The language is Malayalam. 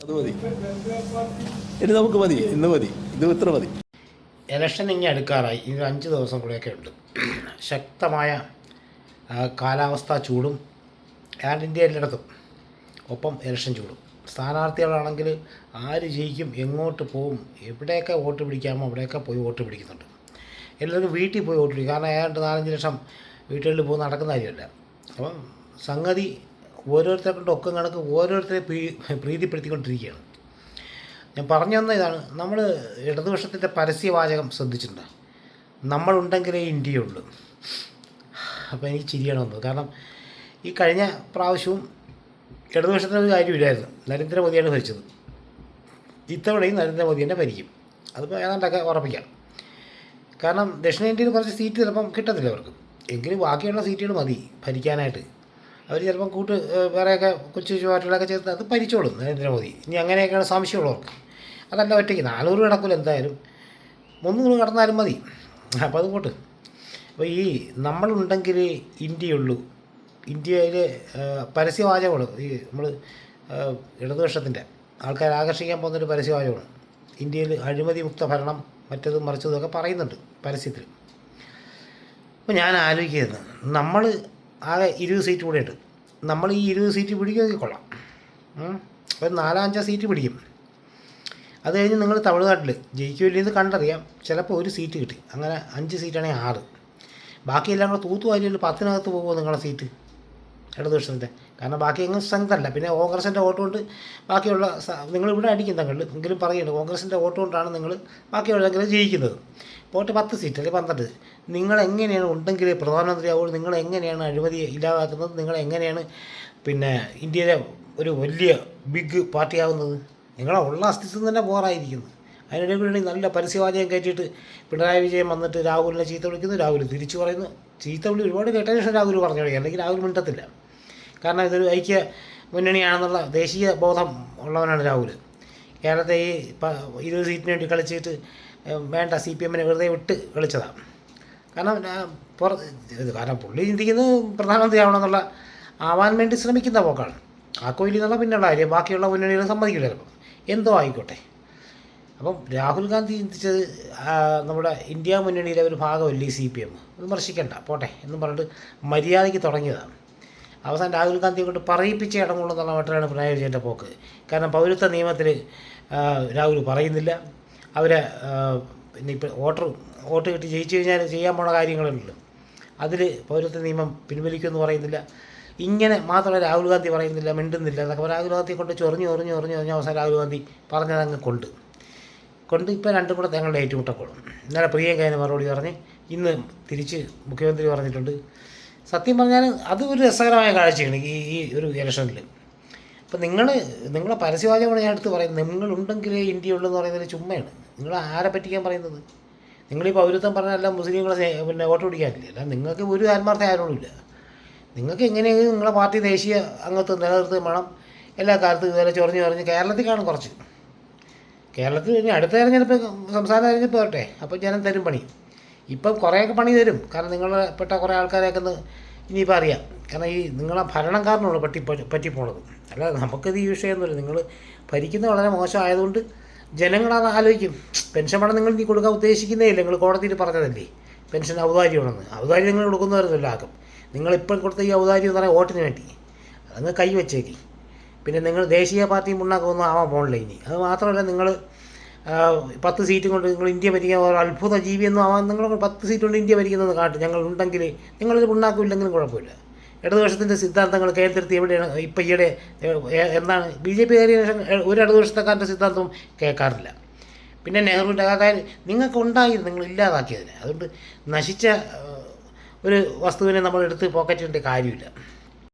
അത് മതി. ഇനി മതി. മതി. മതി. ഇലക്ഷൻ ഇങ്ങനെ അടുക്കാറായി. ഇനി അഞ്ച് ദിവസം കൂടെയൊക്കെ ഉണ്ട്. ശക്തമായ കാലാവസ്ഥ ചൂടും ആൻഡ് ഇന്ത്യ എല്ലായിടത്തും. ഒപ്പം ഇലക്ഷൻ ചൂടും. സ്ഥാനാർത്ഥികളാണെങ്കിൽ ആര് ജയിക്കും എങ്ങോട്ട് പോവും എവിടെയൊക്കെ വോട്ട് പിടിക്കാമോ അവിടെയൊക്കെ പോയി വോട്ട് പിടിക്കുന്നുണ്ട്. എല്ലാവരും വീട്ടിൽ പോയി വോട്ട് പിടിക്കും. കാരണം ഏതാണ്ട് നാലഞ്ച് ലക്ഷം വീട്ടുകളിൽ പോകുന്ന നടക്കുന്ന കാര്യമല്ല. അപ്പം സംഗതി ഓരോരുത്തരെ കൊണ്ട് ഒക്കം കണക്ക് ഓരോരുത്തരെ പ്രീ- പ്രീതിപ്പെടുത്തിക്കൊണ്ടിരിക്കുകയാണ്. ഞാൻ പറഞ്ഞു തന്ന ഇതാണ് നമ്മൾ ഇടതുപക്ഷത്തിന്റെ പരസ്യവാചകം ശ്രദ്ധിച്ചിട്ടുണ്ട്. നമ്മളുണ്ടെങ്കിലേ ഇന്ത്യയുള്ളൂ. അപ്പോൾ എനിക്ക് ചിരിയാണ് വന്നത് കാരണം ഈ കഴിഞ്ഞ പ്രാവശ്യവും ഇടതുപക്ഷത്തിന് ഒരു കാര്യമില്ലായിരുന്നു. നരേന്ദ്രമോദിയാണ് ഭരിച്ചത്. ഇത്തവണയും നരേന്ദ്രമോദി തന്നെ ഭരിക്കും. അതിപ്പോൾ ഏതാണ്ടൊക്കെ ഉറപ്പിക്കാം. കാരണം ദക്ഷിണേന്ത്യയിൽ കുറച്ച് സീറ്റ് ചിലപ്പം കിട്ടത്തില്ല അവർക്ക്. എങ്കിലും ബാക്കിയുള്ള സീറ്റുകൾ മതി ഭരിക്കാനായിട്ട്. അവർ ചിലപ്പം കൂട്ട് വേറെയൊക്കെ കൊച്ചു കൊച്ചു പാർട്ടികളൊക്കെ ചേർത്ത് അത് ഭരിച്ചോളും നരേന്ദ്രമോദി. ഇനി അങ്ങനെയൊക്കെയാണ് സംശയമുള്ളവർക്ക്. അതല്ല ഒറ്റയ്ക്ക് നാനൂറ് കിടക്കില്ല എന്തായാലും മുന്നൂറ് കടന്നാലും മതി. അപ്പോൾ അതുകൊണ്ട് അപ്പോൾ ഈ നമ്മളുണ്ടെങ്കിൽ ഇന്ത്യയുള്ളൂ. ഇന്ത്യയിലെ പരസ്യവാചകമാണ്. ഈ നമ്മൾ ഇടതുപക്ഷത്തിന്റെ ആൾക്കാരെ ആകർഷിക്കാൻ പോകുന്നൊരു പരസ്യവാചകമാണ്. ഇന്ത്യയിൽ അഴിമതി മുക്ത ഭരണം മറ്റതും മറിച്ചതും ഒക്കെ പറയുന്നുണ്ട് പരസ്യത്തിൽ അപ്പോൾ ഞാൻ ആലോചിക്കുന്നത് നമ്മൾ ആകെ ഇരുപത് സീറ്റ് കൂടെ ഉണ്ട് നമ്മൾ ഈ ഇരുപത് സീറ്റ് പിടിക്കുമെങ്കിൽ കൊള്ളാം. ഒരു നാലോ സീറ്റ് പിടിക്കും. അത് കഴിഞ്ഞ് നിങ്ങൾ തമിഴ്നാട്ടിൽ ജയിക്കില്ലെന്ന് കണ്ടറിയാം. ചിലപ്പോൾ ഒരു സീറ്റ് കിട്ടി. അങ്ങനെ അഞ്ച് സീറ്റാണെങ്കിൽ ആറ്. ബാക്കിയെല്ലാം കൂടെ തൂത്തുവാരിയിൽ പത്തിനകത്ത് പോകുമോ നിങ്ങളുടെ സീറ്റ്? ഇടതുപക്ഷത്തിന്റെ കാരണം ബാക്കി എങ്ങും സ്ട്രെങ്ത് അല്ല പിന്നെ കോൺഗ്രസിന്റെ വോട്ട് കൊണ്ട് ബാക്കിയുള്ള നിങ്ങൾ ഇവിടെ അടിക്കും തങ്ങളിൽ എങ്കിലും പറയുന്നുണ്ട് കോൺഗ്രസിന്റെ വോട്ട് കൊണ്ടാണ് നിങ്ങൾ ബാക്കിയുള്ളതെങ്കിലും ജയിക്കുന്നത്. പോട്ടെ പത്ത് സീറ്റ് അല്ലെങ്കിൽ പന്ത്രണ്ട്? നിങ്ങൾ എങ്ങനെയാണ് ഉണ്ടെങ്കിൽ പ്രധാനമന്ത്രിയാവുമ്പോൾ നിങ്ങൾ എങ്ങനെയാണ് അഴിമതി ഇല്ലാതാക്കുന്നത്? നിങ്ങൾ എങ്ങനെയാണ് പിന്നെ ഇന്ത്യയിലെ ഒരു വലിയ ബിഗ് പാർട്ടിയാവുന്നത്? നിങ്ങളെ ഉള്ള അസ്തിത്വം തന്നെ ബോറായിരിക്കുന്നു അതിനിടയിൽ കൂടി നല്ല പരസ്യവാചകം കയറ്റിയിട്ട് പിണറായി വിജയൻ വന്നിട്ട് രാഹുലിനെ ചീത്ത വിളിക്കുന്നു. രാഹുൽ തിരിച്ചു പറയുന്നു. ചീത്ത വിളി ഒരുപാട് കേട്ടതിന് ശേഷം രാഹുൽ പറഞ്ഞു അല്ലെങ്കിൽ രാഹുൽ മിണ്ടത്തില്ല. കാരണം ഇതൊരു ഐക്യ മുന്നണിയാണെന്നുള്ള ദേശീയ ബോധം ഉള്ളവനാണ് രാഹുൽ. കേരളത്തെ ഈ ഇരുപത് സീറ്റിന് വേണ്ടി കളിച്ചിട്ട് വേണ്ട സി പി എമ്മിനെ വെറുതെ വിട്ട് കളിച്ചതാണ് കാരണം പുറത്ത് കാരണം പുള്ളി ചിന്തിക്കുന്നത് പ്രധാനമന്ത്രി ആവണമെന്നുള്ള ആവാൻ വേണ്ടി ശ്രമിക്കുന്ന പോക്കാണ്. ആ കോയിലി എന്നുള്ള പിന്നെയുള്ള കാര്യം ബാക്കിയുള്ള മുന്നണികൾ സമ്മതിക്കില്ല ചിലപ്പം എന്തോ ആയിക്കോട്ടെ. അപ്പം രാഹുൽ ഗാന്ധി ചിന്തിച്ചത് നമ്മുടെ ഇന്ത്യ മുന്നണിയിലെ ഒരു ഭാഗമല്ലേ സി പി എം? വിമർശിക്കണ്ട പോട്ടെ എന്ന് പറഞ്ഞിട്ട് മര്യാദയ്ക്ക് തുടങ്ങിയതാണ് അവസാനം രാഹുൽ ഗാന്ധിയെ കൊണ്ട് പറയിപ്പിച്ച ഇടമുള്ളൂ എന്നുള്ള പിണറായി വിജയന്റെ പോക്ക്. കാരണം പൗരത്വ നിയമത്തിൽ രാഹുൽ പറയുന്നില്ല. അവരെ പിന്നെ ഇപ്പോൾ വോട്ടർ വോട്ട് കിട്ടി ജയിച്ചു കഴിഞ്ഞാൽ ചെയ്യാൻ പോണ കാര്യങ്ങളുണ്ടല്ലോ അതിൽ പൗരത്വ നിയമം പിൻവലിക്കുമെന്ന് പറയുന്നില്ല. ഇങ്ങനെ മാത്രമല്ല രാഹുൽ ഗാന്ധി പറയുന്നില്ല മിണ്ടുന്നില്ല എന്നൊക്കെ രാഹുൽ ഗാന്ധിയെ കൊണ്ട് ചൊറിഞ്ഞ് ചൊറിഞ്ഞ് ചൊറിഞ്ഞ് ചൊറിഞ്ഞ് അവസാനം രാഹുൽ ഗാന്ധി പറഞ്ഞതങ്ങ് കൊണ്ട്. കൊണ്ട് ഇപ്പോൾ രണ്ടും കൂടെ തങ്ങളുടെ ഏറ്റുമുട്ടക്കോളും. ഇന്നലെ പ്രിയങ്കേന് മറുപടി പറഞ്ഞ് ഇന്ന് തിരിച്ച് മുഖ്യമന്ത്രി പറഞ്ഞിട്ടുണ്ട്. സത്യം പറഞ്ഞാൽ അത് ഒരു രസകരമായ കാഴ്ചയാണ് ഈ ഈ ഒരു ഇലക്ഷനിൽ. അപ്പം നിങ്ങൾ നിങ്ങളെ പരസ്യവാചകമാണ് ഞാൻ എടുത്ത് പറയുന്നത്. നിങ്ങളുണ്ടെങ്കിലേ ഇന്ത്യ ഉള്ളൂ എന്ന് പറയുന്നത് ചുമ്മയാണ്. നിങ്ങൾ ആരെ പറ്റിക്കാൻ പറയുന്നത്? നിങ്ങളീ പൗരത്വം പറഞ്ഞാലും മുസ്ലിങ്ങളെ പിന്നെ വോട്ട് പിടിക്കാനില്ല അല്ല നിങ്ങൾക്ക് ഒരു ആത്മാർത്ഥ ആരോടുമില്ല നിങ്ങൾക്ക് എങ്ങനെയെങ്കിലും നിങ്ങളെ പാർട്ടി ദേശീയ അംഗത്വം നിലനിർത്തുകയും വേണം. എല്ലാ കാലത്തും ഇതുവരെ ചൊറിഞ്ഞ് പറഞ്ഞ് കേരളത്തിൽ കാണും കുറച്ച്. കേരളത്തിൽ ഇനി അടുത്ത തെരഞ്ഞെടുപ്പ് സംസ്ഥാന തെരഞ്ഞെടുപ്പ് വരട്ടെ. അപ്പോൾ ജനം തരും പണി. ഇപ്പം കുറേയൊക്കെ പണി തരും. കാരണം നിങ്ങളെ പെട്ട കുറേ ആൾക്കാരെയൊക്കെ ഒന്ന് ഇനിയിപ്പോൾ അറിയാം. കാരണം ഈ നിങ്ങളെ ഭരണം കാരണമുള്ള പറ്റി പറ്റിപ്പോണത്. അല്ല നമുക്കത് ഈ വിഷയമൊന്നുമില്ല. നിങ്ങൾ ഭരിക്കുന്നത് വളരെ മോശമായതുകൊണ്ട് ജനങ്ങളത് ആലോചിക്കും. പെൻഷൻ പണം നിങ്ങൾ ഇനി കൊടുക്കാൻ ഉദ്ദേശിക്കുന്നേ ഇല്ല. നിങ്ങൾ കോടതിയിൽ പറഞ്ഞതല്ലേ. പെൻഷൻ ഔദാര്യമാണെന്ന് ഔദാര്യം നിങ്ങൾ കൊടുക്കുന്നവരുന്നില്ല ആക്കും നിങ്ങളിപ്പോൾ കൊടുത്ത ഈ ഔദാര്യം എന്ന് പറഞ്ഞാൽ വോട്ടിന് വേണ്ടി. അതങ്ങ് കൈവച്ചേക്കി. പിന്നെ നിങ്ങൾ ദേശീയ പാർട്ടി മുന്നാക്കൊന്നും ആവാൻ പോകണില്ല ഇനി. അത് മാത്രമല്ല നിങ്ങൾ പത്ത് സീറ്റ് കൊണ്ട് നിങ്ങൾ ഇന്ത്യ ഭരിക്കാൻ ഒരു അത്ഭുത ജീവിയൊന്നും ആവാൻ നിങ്ങൾ പത്ത് സീറ്റ് കൊണ്ട് ഇന്ത്യ ഭരിക്കുന്നത് കാട്ടും. ഞങ്ങൾ ഉണ്ടെങ്കിൽ നിങ്ങളിത് ഉണ്ടാക്കില്ലെങ്കിലും കുഴപ്പമില്ല. ഇടതുപക്ഷത്തിന്റെ സിദ്ധാന്തങ്ങൾ കേന്ദ്രത്തിൽ എവിടെയാണ്? ഇപ്പം ഈയിടെ എന്താണ്? ബി ജെ പി കയറിയ ഒരു ഇടതുപക്ഷത്തെക്കാരുടെ സിദ്ധാന്തവും കേൾക്കാറില്ല. പിന്നെ നെഹ്റുവിന്റെ ആ കാര്യം നിങ്ങൾക്ക് ഉണ്ടായിരുന്നു നിങ്ങൾ ഇല്ലാതാക്കിയതിനെ. അതുകൊണ്ട് നശിച്ച ഒരു വസ്തുവിനെ നമ്മൾ എടുത്ത് പോക്കറ്റിന്റെ കാര്യമില്ല.